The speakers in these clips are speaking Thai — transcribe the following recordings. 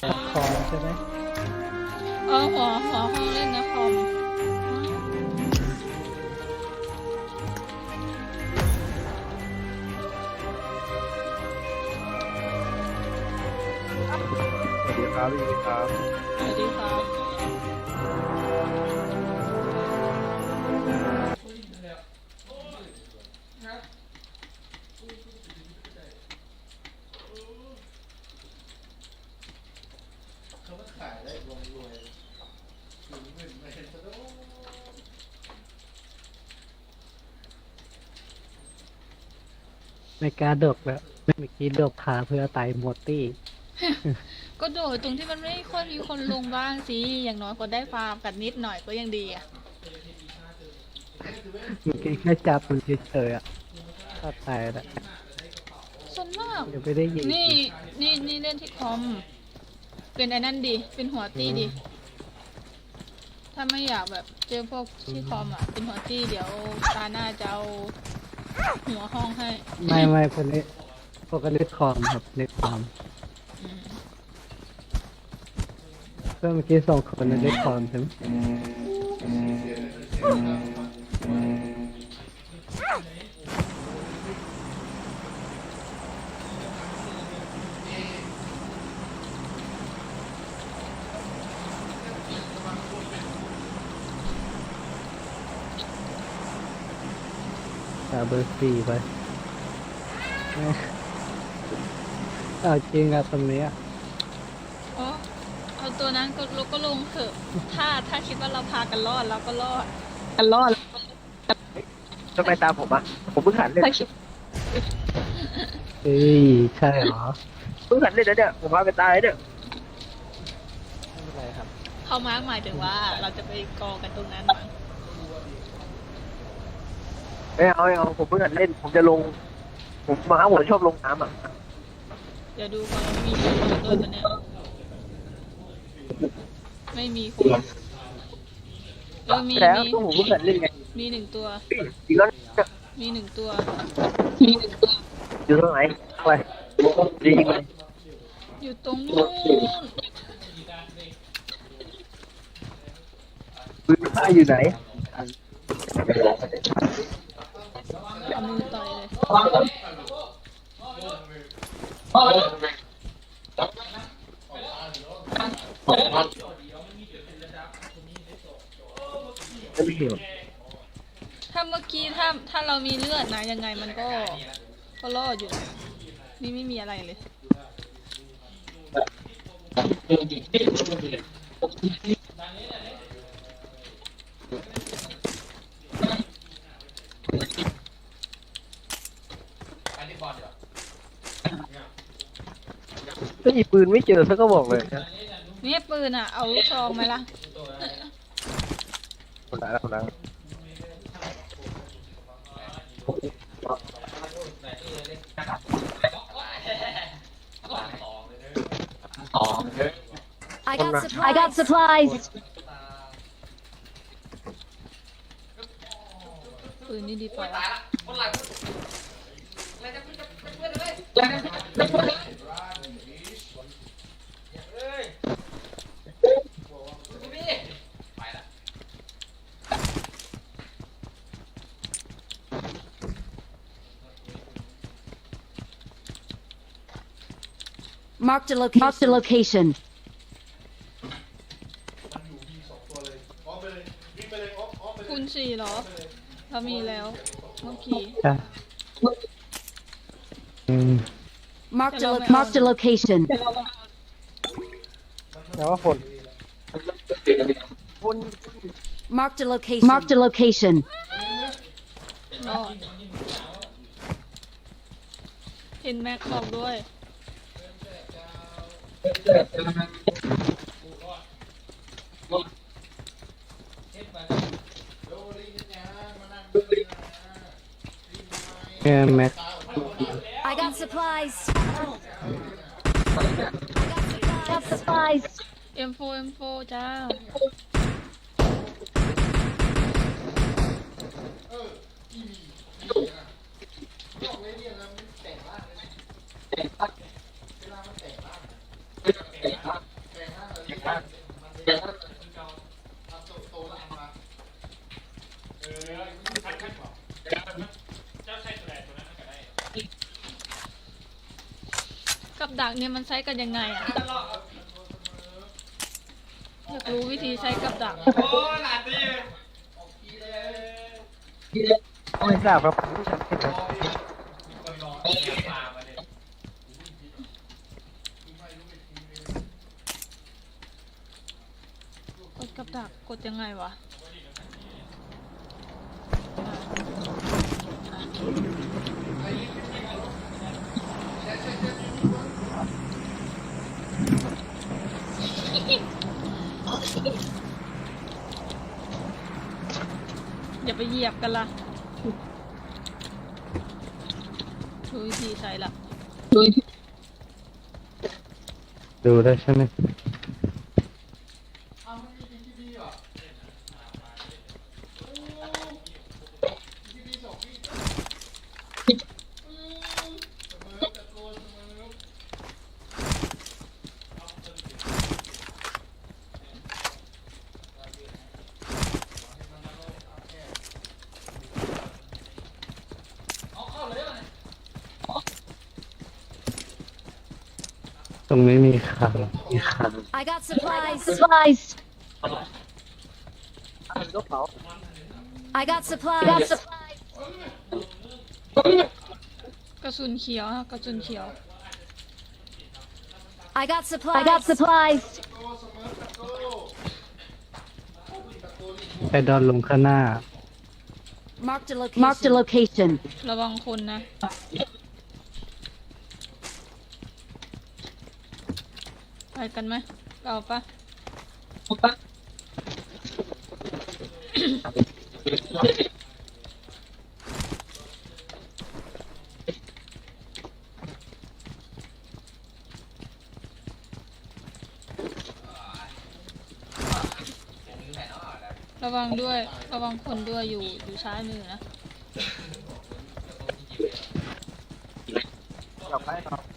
คอมใช่ไหมเออหัวหัวห้องเล่นนะคอมสวัสดีครับสวัสดีครับสวัสดีครับ ไม่กล้าดกแล้วเมื่อกี้ดกขาเพื่อไตหมดตี้ก็โดดตรงที่มันไม่ค่อยมีคนลงบ้างสิอย่างน้อยก็ได้ฟาร์มกันนิดหน่อยก็ยังดีอะเมื่อกี้แค่จับมันเฉยๆอะก็ตายแล้วส่วนมากยังไม่ได้ยิงนี่นี่นี่เล่นที่คอมเป็นไอ้นั่นดีเป็นหัวตี้ดี ถ้าไม่อยากแบบเจอพวกที่คอมอะเป็นหัวตี้เดี๋ยวตาหน้าจะเอา หัวห้องให้ไม่ไม่พวกนี้พวกก็เล่นคอมครับเล่นคอมอืมเพื่อเมื่อกี้สองคนเล่นคอมใช่ไหม เบอร์สี่ไปแม่เอาจริงอะตรงเนี้ยโอ้เอาตัวนั้นก็ลงก็ลงเถอะ ถ้าถ้าคิดว่าเราพากันรอดเราก็รอด กันรอดทำไมตามผมอะ ผมเพิ่งหันเล่นถ้าคิดเอ้ยใช่เหรอเพิ่งหันเล่นนะเนี่ย ผมพาไปตายเนี่ยไม่เป็นไรครับ เขามาร์กหมายถึงว่าเราจะไปกองกันตรงนั้นมั้ง ไม่เอาไม่เอาผมเพิ่งหันเล่น ผมจะลง ผมมาผมชอบลงน้ำอะเดี๋ยวดูก่อนว่ามีกี่คนด้วยตัวเนี้ยไม่มีคนเออมีแล้วมีก็ผมเพิ่งหันเล่นไงมีหนึ่งตัวจริงแล้วเนี่ยมีหนึ่งตัว อยู่ตรงไหนอะไรจริงไหมอยู่ตรงนู้นปืนผ้าอยู่ไหน ไม่เห็นถ้าเมื่อกี้ถ้าถ้าเรามีเลือดนะยังไงมันก็ก็รอดอยู่นะนี่ไม่มีอะไรเลย ถ้าหยิบปืนไม่เจอสักก็บอกเลยนะเนี่ยปืนอะ เอาลูกซองไหมล่ะ คนไหนละคนไหน I got supplies. I got supplies. ปืนนี่ดีกว่า Marked a location. Marked a location. คุณสี่เหรอ เรามีแล้วเมื่อกี้ จ้ะอืม Marked a, Hello, lo- ma'am. marked a location. แต่ว่าคน Marked a location. Marked a location. รอดเห็นแม็กบอกด้วย แค่แม็ก I got supplies. Got supplies. M4 M4 จ้า เกับดักเนี่ย มันใช้กันยังไงอะ อยากรู้วิธีใช้กับดักไม่ทราบครับผมไม่ชัดเจนครับกดกับดักกดยังไงวะ อย่าไปเหยียบกันละดูวิธีใช้ละ ดูได้ใช่ไหม ต รงนี้มีขังมีขัง I got supplies. Supplies. รถเผา I got supplies. I got supplies. กระสุนเขียวฮะกระสุนเขียว I got supplies. I got supplies. ไปดอนลงข้างหน้า Marked a location. Marked a location. ระวังคนนะ ไปกันไหมเอาปะระวังด้วย ระวังคนด้วยอยู่อยู่ซ้ายมือนะ กลับไปครับ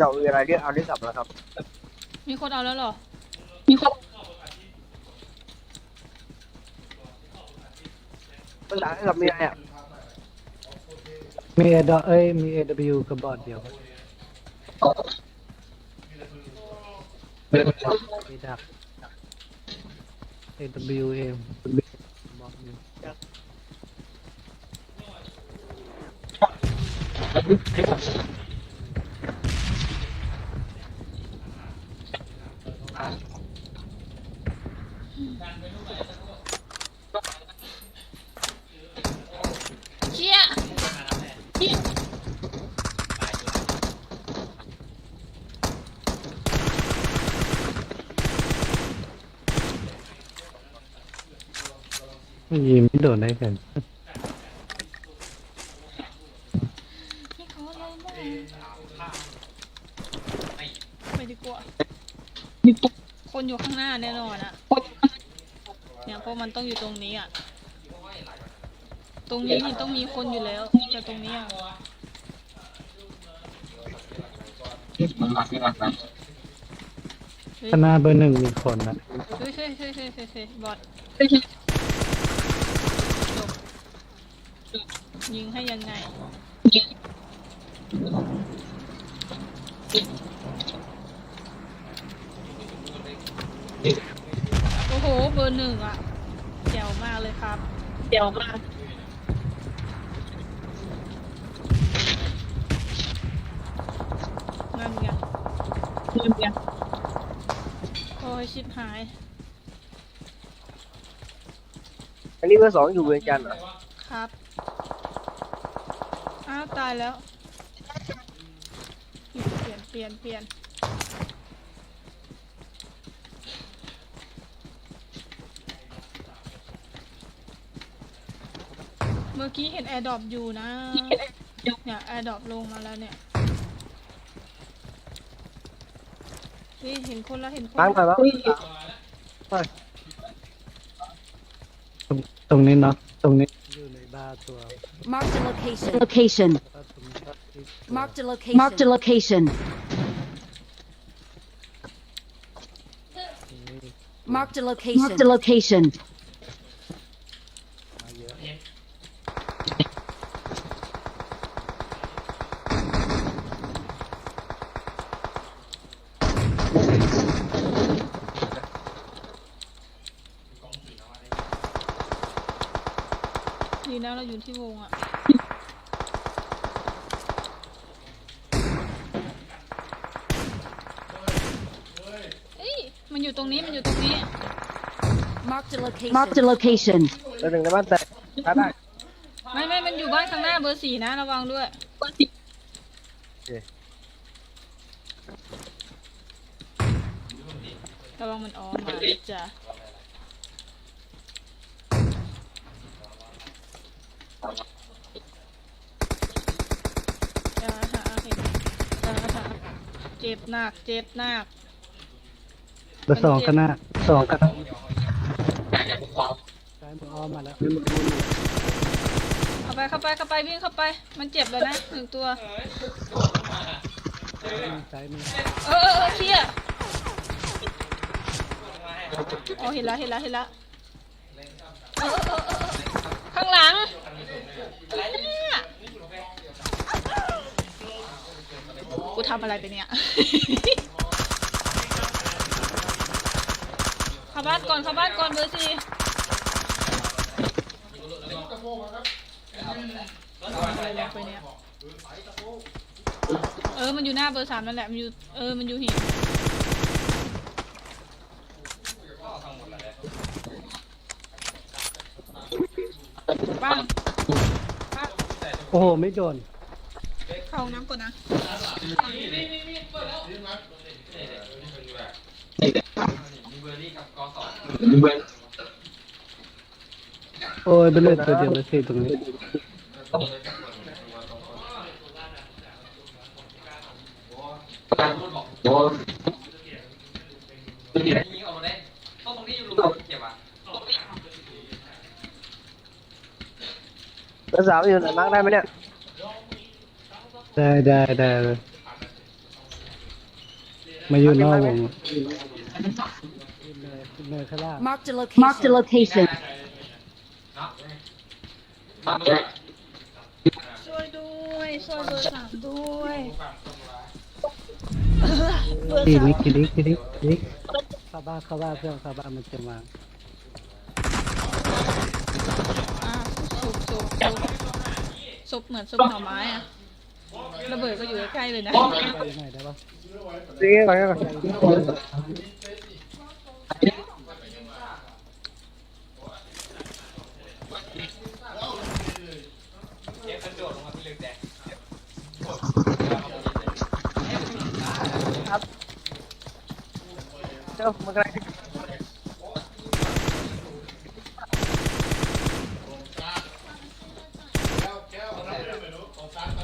เรามีอะไรเรียกเอาเรียกกลับแล้วครับ มีคนเอาแล้วเหรอเวลาให้กับมีอะไรอะมีเอดเอ้ยมี AW กับบอร์ดเดียวมีดัก AW เองบอร์ดเดียว ยิงไม่โดนได้กันนี่เขาอะไรบ้างไปดีกว่าคนอยู่ข้างหน้าแน่นอนอะเนี่ยเพราะมันต้องอยู่ตรงนี้อะตรงนี้นี่ต้องมีคนอยู่แล้วแต่ตรงนี้อะเฮ้ยข้างหน้าเบอร์หนึ่งมีคนนะเฮ้ยเฮ้ยเฮ้ยเฮ้ยเฮ้ยเฮ้ยบอดจบ ยิงให้ยังไง โอ้โห เบอร์หนึ่งอะแจ๋วมากเลยครับแจ๋วมาก นั่นไงนั่นไงโอ้ยชิบหาย อันนี้เบอร์สองอยู่เวียงจันทร์เหรอครับอ้าว ตายแล้วเปลี่ยนเปลี่ยนเปลี่ยนเมื่อกี้เห็นแอร์ดรอปอยู่นะ เนี่ยแอร์ดรอปลงมาแล้วเนี่ย นี่เห็นคนแล้วเห็นคนล้างไปแล้วบ้างตรงตรงนี้เนาะตรงนี้ Marked a location. Location. Marked a location. Marked a location. Marked a location. Marked a location. อยู่ที่วงอะเอ้ยมันอยู่ตรงนี้มันอยู่ตรงนี้ Marked a location. Marked a location. แล้วหนึ่งในบ้านแตกชาร์จได้ไม่ไม่มันอยู่บ้านข้างหน้าเบอร์สี่นะระวังด้วย ระวังมันออกมาจ้ะ อย่าหาเห็นอย่าหาเจ็บหนัก เจ็บหนักเบอร์สองคณะสองคณะซ้ายมืออ้อมมาแล้วเข้าไป เข้าไป เข้าไป วิ่งเข้าไป มันเจ็บแล้วนะหนึ่งตัว ซ้ายมือเออเออเออเคลียร์อ๋อเห็นแล้วเห็นแล้วเห็นแล้วเออเออเออเออข้างหลังเนี่ย กูทำอะไรไปเนี่ย เข้าบ้านก่อนเข้าบ้านก่อนเบอร์สี่ไปเนี่ย เออ มันอยู่หน้าเบอร์สามนั่นแหละ มันอยู่ เออ มันอยู่หินปังปังโอ้โห ไม่โดน ห้องน้ำก่อนนะโอ้ยเป็นเลือดตัวเดียวเลยสิตรงนี้เบอร์สามอยู่ไหนมากได้ไหมเนี่ย ได้ได้ได้เลยมาอยู่นอกวงขึ้นเลยขึ้นข้างล่าง Marked a location. Marked a location. ช่วยด้วยช่วยเบอร์สามด้วยทีนี้ทีนี้ทีนี้ทีนี้เข้าบ้านเข้าบ้านเพื่อนเข้าบ้านมันจะมาอะศพศพศพศพเหมือนศพหน่อไม้อะ ระเบิดก็อยู่ใกล้ๆเลยนะไปยังไงได้ปะดีก่อนดีก่อนเจ้ามันกำลัง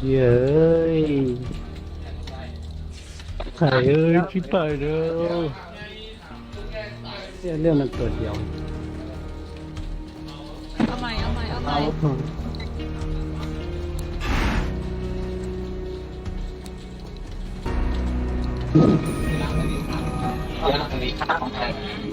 เย้ย ไข่เอ้ยชิบไปเด้อเนี่ยเรื่องมันเกิดเดียว เอาใหม่เอาใหม่เอาใหม่อืมเอา